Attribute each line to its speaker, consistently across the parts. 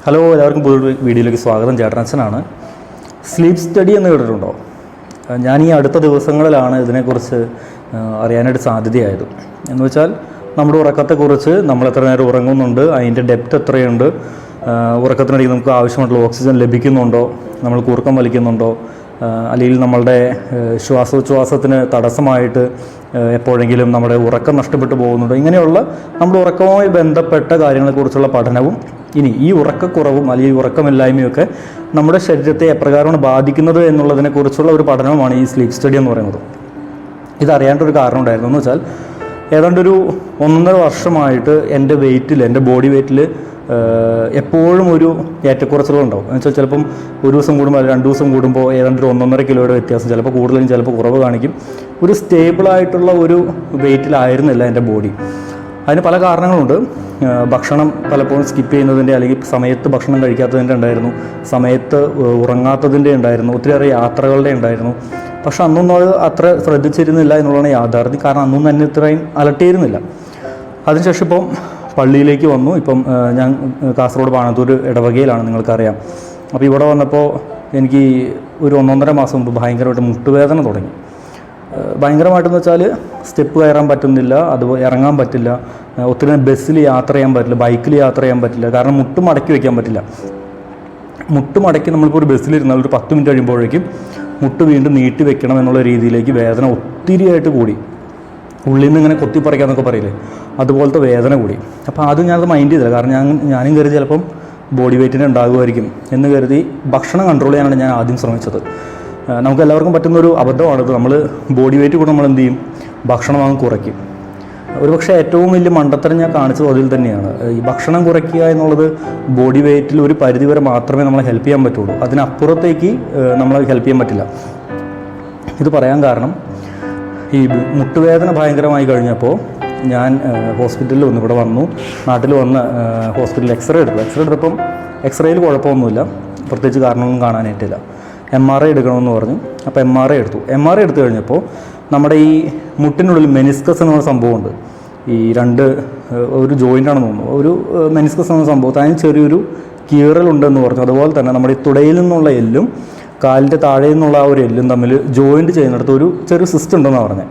Speaker 1: Hello എല്ലാവർക്കും പുതിയ വീഡിയോയിലേക്ക് സ്വാഗതം. ചേട്ടനച്ഛനാണ് സ്ലീപ്പ് സ്റ്റഡി എന്ന് കേട്ടിട്ടുണ്ടോ? ഞാൻ ഈ അടുത്ത ദിവസങ്ങളിലാണ് ഇതിനെക്കുറിച്ച് അറിയാനായിട്ട് സാധ്യതയായത്. എന്ന് വെച്ചാൽ നമ്മുടെ ഉറക്കത്തെക്കുറിച്ച് നമ്മൾ എത്ര നേരം ഉറങ്ങുന്നുണ്ട് അതിന്റെ ഡെപ്ത് എത്രയുണ്ട് ഉറക്കത്തിനിടയിൽ നമുക്ക് ആവശ്യമായിട്ടുള്ള ഓക്സിജൻ ലഭിക്കുന്നുണ്ടോ നമ്മൾ കൂർക്കം വലിക്കുന്നുണ്ടോ അല്ലെങ്കിൽ നമ്മളുടെ ശ്വാസോച്ഛ്വാസത്തിന് തടസ്സമായിട്ട് എപ്പോഴെങ്കിലും നമ്മുടെ ഉറക്കം നഷ്ടപ്പെട്ടു പോകുന്നുണ്ടോ? ഇങ്ങനെയുള്ള നമ്മുടെ ഉറക്കവുമായി ബന്ധപ്പെട്ട കാര്യങ്ങളെക്കുറിച്ചുള്ള പഠനവും ഇനി ഈ ഉറക്കക്കുറവും അല്ലെങ്കിൽ ഉറക്കമില്ലായ്മയൊക്കെ നമ്മുടെ ശരീരത്തെ എപ്രകാരമാണ് ബാധിക്കുന്നത് എന്നുള്ളതിനെക്കുറിച്ചുള്ള ഒരു പഠനവുമാണ് ഈ സ്ലീപ്പ് സ്റ്റഡി എന്ന് പറയുന്നത്. ഇതറിയാണ്ട് ഒരു കാരണം ഉണ്ടായിരുന്നു. എന്ന് വെച്ചാൽ ഏതാണ്ട് ഒരു ഒന്നൊന്നര വർഷമായിട്ട് എന്റെ വെയിറ്റിൽ എന്റെ ബോഡി വെയിറ്റിൽ എപ്പോഴും ഒരു ഏറ്റക്കുറച്ചിലുണ്ടാവും എന്ന് വെച്ചാൽ ചിലപ്പം ഒരു ദിവസം കൂടുമ്പോൾ രണ്ട് ദിവസം കൂടുമ്പോൾ ഏതാണ്ട് ഒരു ഒന്നൊന്നര കിലോയുടെ വ്യത്യാസം ചിലപ്പോൾ കൂടുതലും ചിലപ്പോൾ കുറവ് കാണിക്കും. ഒരു സ്റ്റേബിളായിട്ടുള്ള ഒരു വെയിറ്റിലായിരുന്നില്ല എന്റെ ബോഡി അതിന് പല കാരണങ്ങളുണ്ട്. ഭക്ഷണം പലപ്പോഴും സ്കിപ്പ് ചെയ്യുന്നതിന്റെ അല്ലെങ്കിൽ സമയത്ത് ഭക്ഷണം കഴിക്കാത്തതിന്റെ ഉണ്ടായിരുന്നു. സമയത്ത് ഉറങ്ങാത്തതിന്റെ ഉണ്ടായിരുന്നു. ഒത്തിരിയേറെ യാത്രകളുടെ ഉണ്ടായിരുന്നു. പക്ഷെ അന്നൊന്നും അത് അത്ര ശ്രദ്ധിച്ചിരുന്നില്ല എന്നുള്ളതാണ് യാഥാർത്ഥ്യം. കാരണം അന്നൊന്നും തന്നെ ഇത്രയും അലട്ടിയിരുന്നില്ല. അതിനുശേഷം ഇപ്പം പള്ളിയിലേക്ക് വന്നു. ഇപ്പം ഞാൻ കാസർഗോഡ് പാണത്തൂർ ഇടവകയിലാണ് നിങ്ങൾക്കറിയാം. അപ്പോൾ ഇവിടെ വന്നപ്പോൾ എനിക്ക് ഒരു ഒന്നൊന്നര മാസം മുമ്പ് ഭയങ്കരമായിട്ട് മുട്ടുവേദന തുടങ്ങി. ഭയങ്കരമായിട്ടെന്ന് വെച്ചാൽ സ്റ്റെപ്പ് കയറാൻ പറ്റുന്നില്ല അതുപോലെ ഇറങ്ങാൻ പറ്റില്ല. ഒത്തിരി ബസ്സിൽ യാത്ര ചെയ്യാൻ പറ്റില്ല ബൈക്കിൽ യാത്ര ചെയ്യാൻ പറ്റില്ല. കാരണം മുട്ട് മടക്കി വയ്ക്കാൻ പറ്റില്ല. മുട്ട് മടക്കി നമ്മളിപ്പോൾ ഒരു ബസ്സിലിരുന്നാൽ ഒരു പത്ത് മിനിറ്റ് കഴിയുമ്പോഴേക്കും മുട്ട് വീണ്ടും നീട്ടി വെക്കണം എന്നുള്ള രീതിയിലേക്ക് വേദന ഒത്തിരിയായിട്ട് കൂടി. ഉള്ളിൽ നിന്ന് ഇങ്ങനെ കൊത്തിപ്പറിക്കാന്നൊക്കെ പറയില്ലേ? അതുപോലത്തെ വേദന കൂടി. അപ്പോൾ അത് ഞാനത് മൈൻഡ് ചെയ്തില്ല. കാരണം ഞാൻ ഞാനും കരുതി ചിലപ്പം ബോഡി വെയിറ്റിന് ഉണ്ടാകുമായിരിക്കും എന്ന് കരുതി ഭക്ഷണം കൺട്രോൾ ചെയ്യാനാണ് ഞാൻ ആദ്യം ശ്രമിച്ചത്. നമുക്ക് എല്ലാവർക്കും പറ്റുന്നൊരു അബദ്ധമാണിത്. നമ്മൾ ബോഡി വെയിറ്റ് കൂടെ നമ്മൾ എന്ത് ചെയ്യും? ഭക്ഷണം അങ്ങ് കുറയ്ക്കും. ഒരുപക്ഷെ ഏറ്റവും വലിയ മണ്ടത്തരം ഞാൻ കാണിച്ചത് അതിൽ തന്നെയാണ്. ഈ ഭക്ഷണം കുറയ്ക്കുക എന്നുള്ളത് ബോഡി വെയിറ്റിൽ ഒരു പരിധി വരെ മാത്രമേ നമ്മളെ ഹെൽപ്പ് ചെയ്യാൻ പറ്റുള്ളൂ. അതിനപ്പുറത്തേക്ക് നമ്മളെ ഹെൽപ്പ് ചെയ്യാൻ പറ്റില്ല. ഇത് പറയാൻ കാരണം ഈ മുട്ടുവേദന ഭയങ്കരമായി കഴിഞ്ഞപ്പോൾ ഞാൻ ഹോസ്പിറ്റലിൽ വന്നു ഇവിടെ വന്നു. നാട്ടിൽ വന്ന് ഹോസ്പിറ്റലിൽ എക്സ്റേ എടുത്തു. എക്സ്റേ എടുത്തപ്പം എക്സ്റേയിൽ കുഴപ്പമൊന്നുമില്ല. പ്രത്യേകിച്ച് കാരണമൊന്നും കാണാനായിട്ടില്ല. എം ആർ ഐ എടുക്കണമെന്ന് പറഞ്ഞു. അപ്പോൾ എം ആർ ഐ എടുത്തു. എം ആർ ഐ എടുത്തു കഴിഞ്ഞപ്പോൾ നമ്മുടെ ഈ മുട്ടിനുള്ളിൽ മെനിസ്കസ് എന്നുള്ള സംഭവമുണ്ട്. ഈ രണ്ട് ഒരു ജോയിന്റ് ആണെന്ന് തോന്നുന്നു. ഒരു മെനിസ്കസ് എന്ന സംഭവം അതിന് ചെറിയൊരു കീറലുണ്ടെന്ന് പറഞ്ഞു. അതുപോലെ തന്നെ നമ്മുടെ ഈ തുടയിൽ നിന്നുള്ള എല്ലും കാലിന്റെ താഴെ നിന്നുള്ള ആ ഒരു എല്ലും തമ്മിൽ ജോയിന്റ് ചെയ്യുന്നിടത്ത് ഒരു ചെറിയ സിസ്റ്റം ഉണ്ടെന്നാണ് പറഞ്ഞത്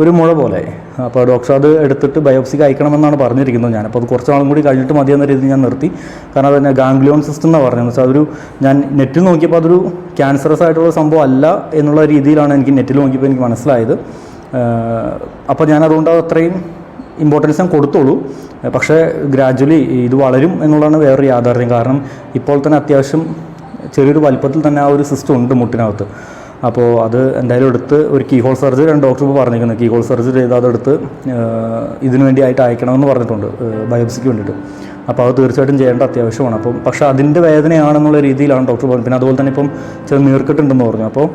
Speaker 1: ഒരു മുഴ പോലെ. അപ്പോൾ ഡോക്ടർ അത് എടുത്തിട്ട് ബയോപ്സിക്ക് അയക്കണമെന്നാണ് പറഞ്ഞിരിക്കുന്നത്. ഞാൻ അപ്പോൾ അത് കുറച്ച് നാളും കൂടി കഴിഞ്ഞിട്ട് മതിയെന്ന രീതിയിൽ ഞാൻ നിർത്തി. കാരണം അത് തന്നെ ഗാംഗ്ലിയോൺ സിസ്റ്റം എന്നാണ് പറഞ്ഞത്. വെച്ചാൽ അതൊരു ഞാൻ നെറ്റിൽ നോക്കിയപ്പോൾ അതൊരു ക്യാൻസറസ് ആയിട്ടുള്ള സംഭവം അല്ല എന്നുള്ള രീതിയിലാണ് എനിക്ക് നെറ്റിൽ നോക്കിയപ്പോൾ എനിക്ക് മനസ്സിലായത്. അപ്പോൾ ഞാൻ അതുകൊണ്ട് അത് അത്രയും ഇമ്പോർട്ടൻസ് ഞാൻ കൊടുത്തോളൂ പക്ഷേ ഗ്രാജ്വലി ഇത് വളരും എന്നുള്ളതാണ് വേറൊരു യാഥാർത്ഥ്യം. കാരണം ഇപ്പോൾ തന്നെ അത്യാവശ്യം ചെറിയൊരു വലിപ്പത്തിൽ തന്നെ ആ ഒരു സിസ്റ്റം ഉണ്ട് മുട്ടിനകത്ത്. അപ്പോൾ അത് എന്തായാലും എടുത്ത് ഒരു കീ ഹോൾ സർജറി രണ്ട് ഡോക്ടർ ഇപ്പോൾ പറഞ്ഞിരിക്കുന്നത് കീ ഹോൾ സർജറി ചെയ്ത് അതെടുത്ത് ഇതിനു വേണ്ടി ആയിട്ട് അയക്കണമെന്ന് പറഞ്ഞിട്ടുണ്ട് ബയോപ്സിക്ക് വേണ്ടിയിട്ട്. അപ്പോൾ അത് തീർച്ചയായിട്ടും ചെയ്യേണ്ട അത്യാവശ്യമാണ്. അപ്പം പക്ഷേ അതിന്റെ വേദനയാണെന്നുള്ള രീതിയിലാണ് ഡോക്ടർ പറഞ്ഞത്. പിന്നെ അതുപോലെ തന്നെ ഇപ്പം ചില നീർക്കെട്ടുണ്ടെന്ന് പറഞ്ഞു. അപ്പോൾ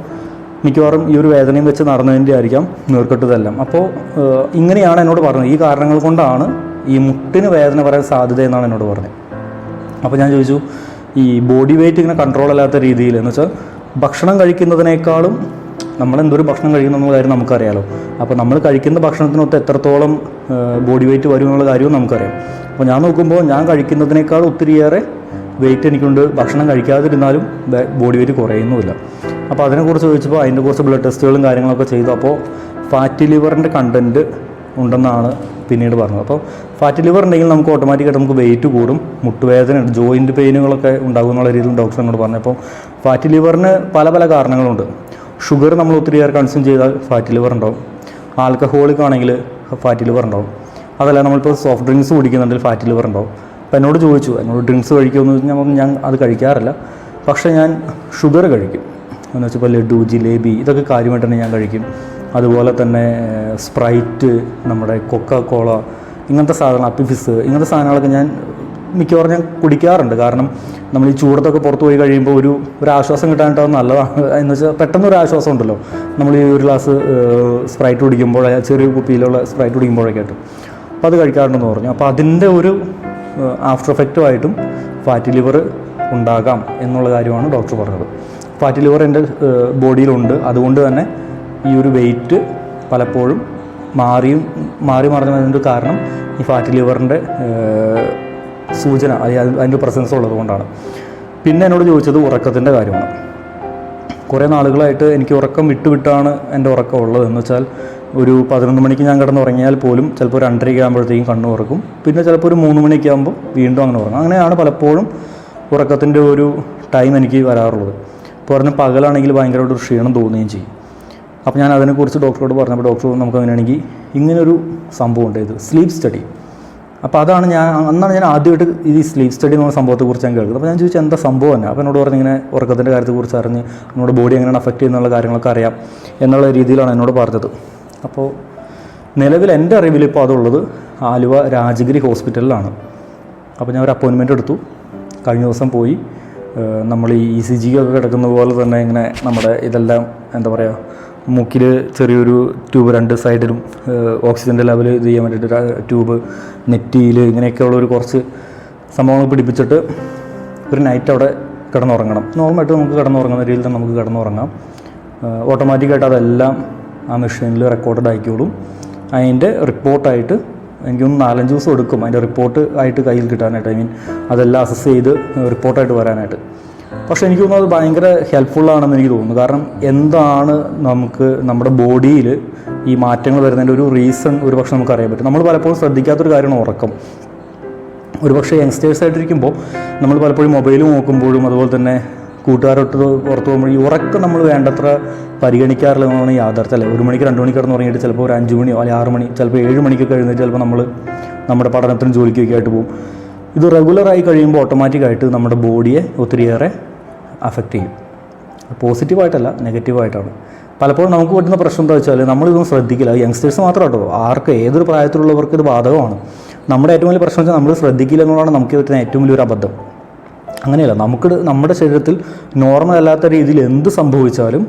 Speaker 1: മിക്കവാറും ഈ ഒരു വേദനയും വെച്ച് നടന്നതിന്റെ ആയിരിക്കാം നീർക്കെട്ടതെല്ലാം അപ്പോൾ ഇങ്ങനെയാണ് എന്നോട് പറഞ്ഞത്. ഈ കാരണങ്ങൾ കൊണ്ടാണ് ഈ മുട്ടിന് വേദന വരാൻ സാധ്യത എന്നാണ് എന്നോട് പറഞ്ഞത്. അപ്പോൾ ഞാൻ ചോദിച്ചു ഈ ബോഡി വെയിറ്റ് ഇങ്ങനെ കൺട്രോൾ അല്ലാത്ത രീതിയിൽ എന്ന് വെച്ചാൽ ഭക്ഷണം കഴിക്കുന്നതിനേക്കാളും നമ്മൾ എന്തൊരു ഭക്ഷണം കഴിക്കുന്നു എന്നുള്ള കാര്യം നമുക്കറിയാലോ. അപ്പോൾ നമ്മൾ കഴിക്കുന്ന ഭക്ഷണത്തിനൊത്ത് എത്രത്തോളം ബോഡി വെയിറ്റ് വരും എന്നുള്ള കാര്യവും നമുക്കറിയാം. അപ്പോൾ ഞാൻ നോക്കുമ്പോൾ ഞാൻ കഴിക്കുന്നതിനേക്കാൾ ഒത്തിരിയേറെ വെയിറ്റ് എനിക്കുണ്ട്. ഭക്ഷണം കഴിക്കാതിരുന്നാലും ബോഡി വെയിറ്റ് കുറയുന്നുമില്ല. അപ്പോൾ അതിനെക്കുറിച്ച് ചോദിച്ചപ്പോൾ അതിന്റെ കുറച്ച് ബ്ലഡ് ടെസ്റ്റുകളും കാര്യങ്ങളൊക്കെ ചെയ്തു. അപ്പോൾ ഫാറ്റി ലിവറിന്റെ കണ്ടന്റ് ഉണ്ടെന്നാണ് പിന്നീട് പറഞ്ഞത്. അപ്പോൾ ഫാറ്റ് ലിവർ ഉണ്ടെങ്കിൽ നമുക്ക് ഓട്ടോമാറ്റിക്കായിട്ട് നമുക്ക് വെയിറ്റ് കൂടും മുട്ടുവേദന ജോയിന്റ് പെയിനുകളൊക്കെ ഉണ്ടാകും എന്നുള്ള രീതിയിൽ ഡോക്ടർ എന്നോട് പറഞ്ഞു. അപ്പോൾ ഫാറ്റ് ലിവറിന് പല പല കാരണങ്ങളുണ്ട്. ഷുഗർ നമ്മൾ ഒത്തിരിയേറെ കൺസ്യൂം ചെയ്താൽ ഫാറ്റ് ലിവർ ഉണ്ടാവും. ആൽക്കഹോളിക് ആണെങ്കിൽ ഫാറ്റ് ലിവർ ഉണ്ടാവും. അതല്ല നമ്മളിപ്പോൾ സോഫ്റ്റ് ഡ്രിങ്ക്സ് കുടിക്കുന്നുണ്ടെങ്കിൽ ഫാറ്റ് ലിവർ ഉണ്ടാവും. അപ്പോൾ എന്നോട് ചോദിച്ചു എന്നോട് ഡ്രിങ്ക്സ് കഴിക്കുമെന്ന്? ചോദിച്ചാൽ ഞാൻ ഞാൻ അത് കഴിക്കാറില്ല. പക്ഷേ ഞാൻ ഷുഗർ കഴിക്കും. എന്ന് വെച്ചപ്പോൾ ലഡു ജിലേബി ഇതൊക്കെ കാര്യമായിട്ട് തന്നെ ഞാൻ കഴിക്കും. അതുപോലെ തന്നെ സ്പ്രൈറ്റ് നമ്മുടെ കൊക്ക കോള ഇങ്ങനത്തെ സാധനങ്ങൾ അപ്പിഫിസ് ഇങ്ങനത്തെ സാധനങ്ങളൊക്കെ ഞാൻ മിക്കവാറും ഞാൻ കുടിക്കാറുണ്ട്. കാരണം നമ്മൾ ഈ ചൂടത്തൊക്കെ പുറത്ത് പോയി കഴിയുമ്പോൾ ഒരു ഒരു ആശ്വാസം കിട്ടാനായിട്ട് അത് നല്ലതാണ്. എന്ന് വെച്ചാൽ പെട്ടെന്ന് ഒരു ആശ്വാസം ഉണ്ടല്ലോ. നമ്മൾ ഈ ഒരു ഗ്ലാസ് സ്പ്രൈറ്റ് കുടിക്കുമ്പോൾ ചെറിയ കുപ്പിയിലുള്ള സ്പ്രൈറ്റ് കുടിക്കുമ്പോഴൊക്കെ ആയിട്ട്. അപ്പോൾ അത് കഴിക്കാറുണ്ടെന്ന് പറഞ്ഞു. അപ്പോൾ അതിന്റെ ഒരു ആഫ്റ്റർ എഫക്റ്റുമായിട്ടും ഫാറ്റി ലിവർ ഉണ്ടാകാം എന്നുള്ള കാര്യമാണ് ഡോക്ടർ പറഞ്ഞത്. ഫാറ്റി ലിവർ എന്റെ ബോഡിയിലുണ്ട്. അതുകൊണ്ട് തന്നെ ഈ ഒരു വെയിറ്റ് പലപ്പോഴും മാറിയും മാറി മറിഞ്ഞതിന്റെ കാരണം ഈ ഫാറ്റ് ലിവറിന്റെ സൂചന അത് അതിന്റെ പ്രസൻസ് ഉള്ളതുകൊണ്ടാണ് പിന്നെ എന്നോട് ചോദിച്ചത് ഉറക്കത്തിന്റെ കാര്യമാണ്. കുറേ നാളുകളായിട്ട് എനിക്ക് ഉറക്കം വിട്ടുവിട്ടാണ് എന്റെ ഉറക്കം ഉള്ളത്. എന്ന് വെച്ചാൽ ഒരു പതിനൊന്ന് മണിക്ക് ഞാൻ കിടന്ന് ഉറങ്ങിയാൽ പോലും ചിലപ്പോൾ രണ്ടരയ്ക്ക് ആകുമ്പോഴത്തേക്കും കണ്ണു ഉറക്കും. പിന്നെ ചിലപ്പോൾ ഒരു മൂന്ന് മണിയൊക്കെ ആകുമ്പോൾ വീണ്ടും അങ്ങനെ ഉറങ്ങും. അങ്ങനെയാണ് പലപ്പോഴും ഉറക്കത്തിന്റെ ഒരു ടൈം എനിക്ക് വരാറുള്ളത്. ഇപ്പോൾ പറഞ്ഞ പകലാണെങ്കിൽ ഭയങ്കരമായിട്ട് ഒരു ക്ഷീണം തോന്നുകയും ചെയ്യും. അപ്പോൾ ഞാൻ അതിനെക്കുറിച്ച് ഡോക്ടറോട് പറഞ്ഞപ്പോൾ ഡോക്ടർ നമുക്ക് അങ്ങനെയാണെങ്കിൽ ഇങ്ങനൊരു സംഭവം ഉണ്ട് ഇത് സ്ലീപ്പ് സ്റ്റഡി അപ്പോൾ അതാണ് ഞാൻ അന്നാണ് ഞാൻ ആദ്യമായിട്ട് ഈ സ്ലീപ്പ് സ്റ്റഡി എന്ന സംഭവത്തെക്കുറിച്ച് ഞാൻ കേൾക്കുന്നത്. അപ്പോൾ ഞാൻ ചോദിച്ചു എന്താ സംഭവം? തന്നെ അപ്പോൾ എന്നോട് പറഞ്ഞ് ഇങ്ങനെ ഉറക്കത്തിന്റെ കാര്യത്തെക്കുറിച്ച് അറിഞ്ഞ് നമ്മുടെ ബോഡി എങ്ങനെയാണ് അഫക്റ്റ് ചെയ്യുന്നുള്ള കാര്യങ്ങളൊക്കെ അറിയാം എന്നുള്ള രീതിയിലാണ് എന്നോട് പറഞ്ഞത്. അപ്പോൾ നിലവിൽ എന്റെ അറിവിൽ ഇപ്പോൾ അതുള്ളത് ആലുവ രാജഗിരി ഹോസ്പിറ്റലിലാണ്. അപ്പോൾ ഞാൻ ഒരു അപ്പോയിൻമെന്റ് എടുത്തു. കഴിഞ്ഞ ദിവസം പോയി. നമ്മൾ ഈ ഇ സി ജി ഒക്കെ കിടക്കുന്ന പോലെ തന്നെ ഇങ്ങനെ നമ്മുടെ ഇതെല്ലാം എന്താ പറയുക മൂക്കിൽ ചെറിയൊരു ട്യൂബ് രണ്ട് സൈഡിലും ഓക്സിജന്റെ ലെവൽ ചെയ്യാൻ വേണ്ടിയിട്ട് ട്യൂബ് നെറ്റിയിൽ ഇങ്ങനെയൊക്കെയുള്ള ഒരു കുറച്ച് സംഭവങ്ങൾ പിടിപ്പിച്ചിട്ട് ഒരു നൈറ്റ് അവിടെ കിടന്നുറങ്ങണം. നോർമലായിട്ട് നമുക്ക് കിടന്നുറങ്ങുന്ന രീതിയിൽ തന്നെ നമുക്ക് കിടന്നുറങ്ങാം. ഓട്ടോമാറ്റിക്കായിട്ട് അതെല്ലാം ആ മെഷീനിൽ റെക്കോർഡഡ് ആയിക്കോളും. അതിന്റെ റിപ്പോർട്ടായിട്ട് എനിക്കൊന്ന് നാലഞ്ച് ദിവസം എടുക്കും. അതിന്റെ റിപ്പോർട്ട് ആയിട്ട് കയ്യിൽ കിട്ടാനായിട്ട്. ഐ മീൻ അതെല്ലാം അസസ് ചെയ്ത് റിപ്പോർട്ടായിട്ട് വരാനായിട്ട്. പക്ഷേ എനിക്ക് തോന്നുന്നത് അത് ഭയങ്കര ഹെൽപ്ഫുള്ളാണെന്ന് എനിക്ക് തോന്നുന്നു. കാരണം എന്താണ് നമുക്ക് നമ്മുടെ ബോഡിയിൽ ഈ മാറ്റങ്ങൾ വരുന്നതിന്റെ ഒരു റീസൺ ഒരു പക്ഷേ നമുക്ക് അറിയാൻ പറ്റും. നമ്മൾ പലപ്പോഴും ശ്രദ്ധിക്കാത്തൊരു കാര്യമാണ് ഉറക്കം. ഒരുപക്ഷെ യങ്സ്റ്റേഴ്സ് ആയിട്ടിരിക്കുമ്പോൾ നമ്മൾ പലപ്പോഴും മൊബൈൽ നോക്കുമ്പോഴും അതുപോലെ തന്നെ കൂട്ടുകാരൊട്ട് പുറത്ത് പോകുമ്പോൾ ഈ ഉറക്കം നമ്മൾ വേണ്ടത്ര പരിഗണിക്കാറില്ല എന്നാണ് യാഥാർത്ഥ്യം അല്ലേ? ഒരു മണിക്ക് രണ്ട് മണിക്ക് കിടന്ന് ഉറങ്ങിയിട്ട് ചിലപ്പോൾ ഒരു അഞ്ച് മണിയോ അല്ലെങ്കിൽ ആറ് മണി ചിലപ്പോൾ ഏഴ് മണിക്കൊക്കെ എഴുന്നേറ്റ് ചിലപ്പോൾ നമ്മൾ നമ്മുടെ പഠനത്തിനും ജോലിക്കൊക്കെ ആയിട്ട് പോകും. ഇത് റെഗുലറായി കഴിയുമ്പോൾ ഓട്ടോമാറ്റിക്കായിട്ട് നമ്മുടെ ബോഡിയെ ഒത്തിരിയേറെ അഫക്റ്റ് ചെയ്യും. പോസിറ്റീവായിട്ടല്ല നെഗറ്റീവായിട്ടാണ് പലപ്പോഴും നമുക്ക് പറ്റുന്ന പ്രശ്നം എന്താ വെച്ചാൽ നമ്മളിതൊന്നും ശ്രദ്ധിക്കില്ല. യങ്സ്റ്റേഴ്സ് മാത്രം കേട്ടോ ആർക്ക് ഏതൊരു പ്രായത്തിലുള്ളവർക്ക് ഇത് ബാധകമാണ്. നമ്മുടെ ഏറ്റവും വലിയ പ്രശ്നം വെച്ചാൽ നമ്മൾ ശ്രദ്ധിക്കില്ല എന്നുള്ളതാണ് നമുക്ക് പറ്റുന്ന ഏറ്റവും വലിയൊരു അബദ്ധം. അങ്ങനെയല്ല നമുക്ക് നമ്മുടെ ശരീരത്തിൽ നോർമൽ അല്ലാത്ത രീതിയിൽ എന്ത് സംഭവിച്ചാലും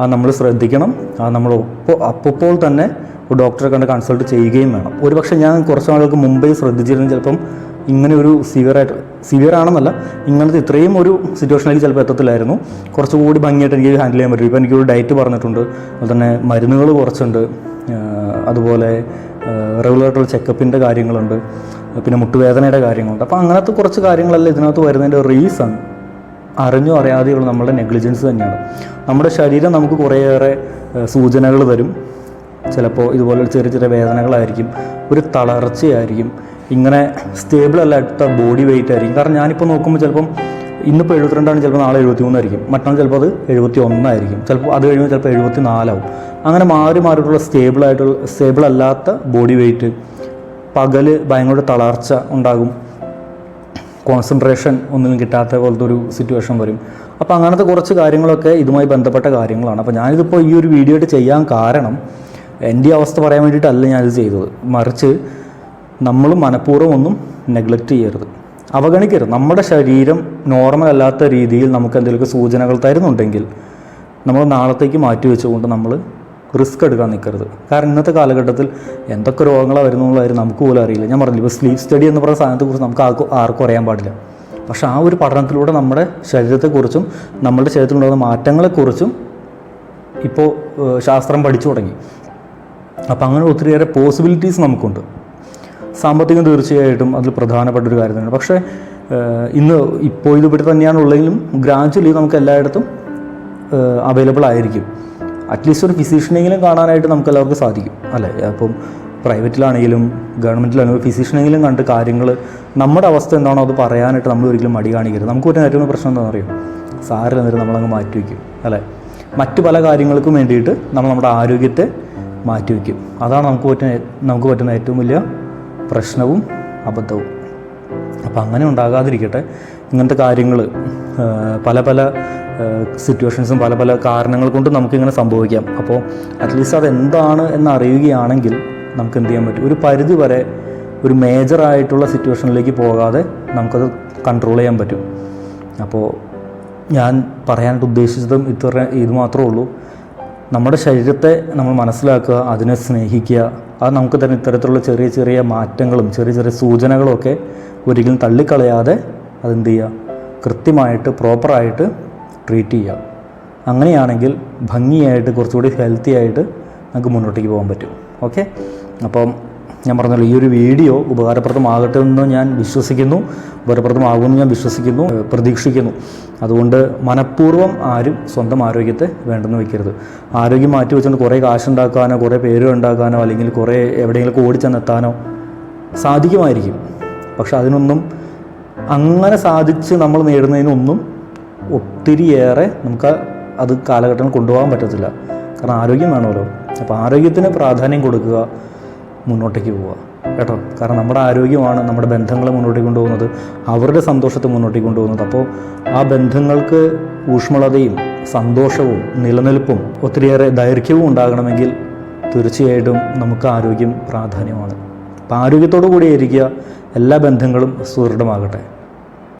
Speaker 1: അത് നമ്മൾ ശ്രദ്ധിക്കണം. അത് നമ്മൾ ഒപ്പോ അപ്പോൾ തന്നെ ഡോക്ടറെ കണ്ട് കൺസൾട്ട് ചെയ്യുകയും വേണം. ഒരുപക്ഷെ ഞാൻ കുറച്ച് നാളുകൾക്ക് മുമ്പേ ശ്രദ്ധിച്ചിരുന്നെങ്കിൽ ചിലപ്പം ഇങ്ങനെ ഒരു സിവിയറായിട്ട് സിവിയർ ആണെന്നല്ല ഇങ്ങനത്തെ ഇത്രയും ഒരു സിറ്റുവേഷനിലേക്ക് ചിലപ്പോൾ എത്തത്തില്ലായിരുന്നു. കുറച്ചുകൂടി ഭംഗിയായിട്ട് എനിക്ക് ഹാൻഡിൽ ചെയ്യാൻ പറ്റും. ഇപ്പോൾ എനിക്കൊരു ഡയറ്റ് പറഞ്ഞിട്ടുണ്ട്. അതുപോലെ തന്നെ മരുന്നുകൾ കുറച്ചുണ്ട്. അതുപോലെ റെഗുലറായിട്ടുള്ള ചെക്കപ്പിന്റെ കാര്യങ്ങളുണ്ട്. പിന്നെ മുട്ടുവേദനയുടെ കാര്യങ്ങളുണ്ട്. അപ്പോൾ അങ്ങനത്തെ കുറച്ച് കാര്യങ്ങളല്ല ഇതിനകത്ത് വരുന്നതിന്റെ റീസൺ അറിഞ്ഞോ അറിയാതെയുള്ള നമ്മുടെ നെഗ്ലിജൻസ് തന്നെയാണ്. നമ്മുടെ ശരീരം നമുക്ക് കുറേയേറെ സൂചനകൾ തരും. ചിലപ്പോൾ ഇതുപോലെ ചെറിയ ചെറിയ വേദനകളായിരിക്കും. ഒരു തളർച്ചയായിരിക്കും. ഇങ്ങനെ സ്റ്റേബിൾ അല്ലാത്ത ബോഡി വെയിറ്റ് ആയിരിക്കും. കാരണം ഞാനിപ്പോൾ നോക്കുമ്പോൾ ചിലപ്പം ഇന്നിപ്പോൾ എഴുപത്തിരണ്ടാണ് ചിലപ്പോൾ നാളെ എഴുപത്തി മൂന്നായിരിക്കും മറ്റന്നാൾ ചിലപ്പോൾ അത് എഴുപത്തി ഒന്നായിരിക്കും ചിലപ്പോൾ അത് കഴിയുമ്പോൾ ചിലപ്പോൾ എഴുപത്തി നാലാവും അങ്ങനെ മാറി മാറിയിട്ടുള്ള സ്റ്റേബിൾ ആയിട്ടുള്ള സ്റ്റേബിൾ അല്ലാത്ത ബോഡി വെയിറ്റ് പകൽ ഭയങ്കര തളർച്ച ഉണ്ടാകും. കോൺസെൻട്രേഷൻ ഒന്നും കിട്ടാത്ത പോലത്തെ ഒരു സിറ്റുവേഷൻ വരും. അപ്പോൾ അങ്ങനത്തെ കുറച്ച് കാര്യങ്ങളൊക്കെ ഇതുമായി ബന്ധപ്പെട്ട കാര്യങ്ങളാണ്. അപ്പോൾ ഞാനിതിപ്പോൾ ഈ ഒരു വീഡിയോ ആയിട്ട് ചെയ്യാൻ കാരണം എന്റെ അവസ്ഥ പറയാൻ വേണ്ടിയിട്ടല്ല ഞാനിത് ചെയ്തത്. മറിച്ച് നമ്മൾ മനഃപൂർവം ഒന്നും നെഗ്ലക്റ്റ് ചെയ്യരുത്. അവഗണിക്കരുത്. നമ്മുടെ ശരീരം നോർമൽ അല്ലാത്ത രീതിയിൽ നമുക്ക് എന്തെങ്കിലുമൊക്കെ സൂചനകൾ തരുന്നുണ്ടെങ്കിൽ നമ്മൾ നാളത്തേക്ക് മാറ്റി വെച്ചുകൊണ്ട് നമ്മൾ റിസ്ക് എടുക്കാൻ നിൽക്കരുത്. കാരണം ഇന്നത്തെ കാലഘട്ടത്തിൽ എന്തൊക്കെ രോഗങ്ങളാണ് വരുന്നുള്ള കാര്യം നമുക്ക് പോലും അറിയില്ല. ഞാൻ പറഞ്ഞില്ല ഇപ്പോൾ സ്ലീപ്പ് സ്റ്റഡി എന്ന് പറയുന്ന സാധനത്തെക്കുറിച്ച് നമുക്ക് ആർക്കും ആർക്കും അറിയാൻ പാടില്ല. പക്ഷേ ആ ഒരു പഠനത്തിലൂടെ നമ്മുടെ ശരീരത്തെക്കുറിച്ചും നമ്മുടെ ശരീരത്തിലുണ്ടാകുന്ന മാറ്റങ്ങളെക്കുറിച്ചും ഇപ്പോൾ ശാസ്ത്രം പഠിച്ചു തുടങ്ങി. അപ്പോൾ അങ്ങനെ ഒത്തിരിയേറെ പോസിബിലിറ്റീസ് നമുക്കുണ്ട്. സാമ്പത്തികം തീർച്ചയായിട്ടും അതിൽ പ്രധാനപ്പെട്ട ഒരു കാര്യം തന്നെയാണ് പക്ഷേ ഇന്ന് ഇപ്പോൾ ഇത് ഇവിടെ ഉള്ളെങ്കിലും ഗ്രാജുവലി നമുക്ക് എല്ലായിടത്തും അവൈലബിൾ ആയിരിക്കും. അറ്റ്ലീസ്റ്റ് ഒരു ഫിസിഷ്യനെങ്കിലും കാണാനായിട്ട് നമുക്ക് എല്ലാവർക്കും സാധിക്കും അല്ലേ? അപ്പം പ്രൈവറ്റിലാണെങ്കിലും ഗവൺമെന്റിലാണെങ്കിലും ഫിസിഷ്യനെങ്കിലും കണ്ട് കാര്യങ്ങൾ നമ്മുടെ അവസ്ഥ എന്താണോ അത് പറയാനായിട്ട് നമ്മൾ ഒരിക്കലും മടി കാണിക്കരുത്. നമുക്ക് ഒരു ഏറ്റവും പ്രശ്നം എന്താണെന്ന് അറിയും? സാറിൽ എന്നിട്ട് നമ്മളങ്ങ് മാറ്റി വയ്ക്കും അല്ലേ? മറ്റു പല കാര്യങ്ങൾക്കും വേണ്ടിയിട്ട് നമ്മൾ നമ്മുടെ ആരോഗ്യത്തെ മാറ്റി വയ്ക്കും. അതാണ് നമുക്ക് പറ്റുന്ന നമുക്ക് പറ്റുന്ന ഏറ്റവും വലിയ പ്രശ്നവും അബദ്ധവും. അപ്പോൾ അങ്ങനെ ഉണ്ടാകാതിരിക്കട്ടെ. ഇങ്ങനത്തെ കാര്യങ്ങൾ പല പല സിറ്റുവേഷൻസും പല പല കാരണങ്ങൾ കൊണ്ട് നമുക്കിങ്ങനെ സംഭവിക്കാം. അപ്പോൾ അറ്റ്ലീസ്റ്റ് അതെന്താണ് എന്ന് അറിയുകയാണെങ്കിൽ നമുക്ക് എന്ത് ചെയ്യാൻ പറ്റും? ഒരു പരിധി വരെ ഒരു മേജറായിട്ടുള്ള സിറ്റുവേഷനിലേക്ക് പോകാതെ നമുക്കത് കൺട്രോൾ ചെയ്യാൻ പറ്റും. അപ്പോൾ ഞാൻ പറയാനായിട്ട് ഉദ്ദേശിച്ചതും ഇത്ര ഇത് മാത്രമേ ഉള്ളൂ. നമ്മുടെ ശരീരത്തെ നമ്മൾ മനസ്സിലാക്കുക അതിനെ സ്നേഹിക്കുക അത് നമുക്ക് തന്നെ ഇത്തരത്തിലുള്ള ചെറിയ ചെറിയ മാറ്റങ്ങളും ചെറിയ ചെറിയ സൂചനകളും ഒക്കെ ഒരിക്കലും തള്ളിക്കളയാതെ അതെന്ത് ചെയ്യുക? കൃത്യമായിട്ട് പ്രോപ്പറായിട്ട് ട്രീറ്റ് ചെയ്യുക. അങ്ങനെയാണെങ്കിൽ ഭംഗിയായിട്ട് കുറച്ചുകൂടി ഹെൽത്തി ആയിട്ട് നമുക്ക് മുന്നോട്ടേക്ക് പോകാൻ പറ്റും. ഓക്കെ അപ്പം ഞാൻ പറഞ്ഞല്ലോ ഈ ഒരു വീഡിയോ ഉപകാരപ്രദമാകട്ടെ എന്ന് ഞാൻ വിശ്വസിക്കുന്നു. ഉപകാരപ്രദമാകുമെന്ന് ഞാൻ വിശ്വസിക്കുന്നു പ്രതീക്ഷിക്കുന്നു. അതുകൊണ്ട് മനഃപൂർവം ആരും സ്വന്തം ആരോഗ്യത്തെ വേണ്ടെന്ന് വെക്കരുത് ആരോഗ്യം മാറ്റി വെച്ചുകൊണ്ട് കുറേ കാശുണ്ടാക്കാനോ കുറേ പേര് ഉണ്ടാക്കാനോ അല്ലെങ്കിൽ കുറേ എവിടെയെങ്കിലും ഓടിച്ചെന്നെത്താനോ സാധിക്കുമായിരിക്കും. പക്ഷെ അതിനൊന്നും അങ്ങനെ സാധിച്ച് നമ്മൾ നേടുന്നതിനൊന്നും ഒത്തിരിയേറെ നമുക്ക് അത് കാലഘട്ടം കൊണ്ടുപോകാൻ പറ്റത്തില്ല. കാരണം ആരോഗ്യം വേണമല്ലോ. അപ്പോൾ ആരോഗ്യത്തിന് പ്രാധാന്യം കൊടുക്കുക മുന്നോട്ടേക്ക് പോവുക. കേട്ടോ? കാരണം നമ്മുടെ ആരോഗ്യമാണ് നമ്മുടെ ബന്ധങ്ങളെ മുന്നോട്ടേക്ക് കൊണ്ടുപോകുന്നത് അവരുടെ സന്തോഷത്തെ മുന്നോട്ടേക്ക് കൊണ്ടുപോകുന്നത്. അപ്പോൾ ആ ബന്ധങ്ങൾക്ക് ഊഷ്മളതയും സന്തോഷവും നിലനിൽപ്പും ഒത്തിരിയേറെ ദൈർഘ്യവും ഉണ്ടാകണമെങ്കിൽ തീർച്ചയായിട്ടും നമുക്ക് ആരോഗ്യം പ്രാധാന്യമാണ്. അപ്പോൾ ആരോഗ്യത്തോടു കൂടി ഇരിക്കുക എല്ലാ ബന്ധങ്ങളും സുദൃഢമാകട്ടെ.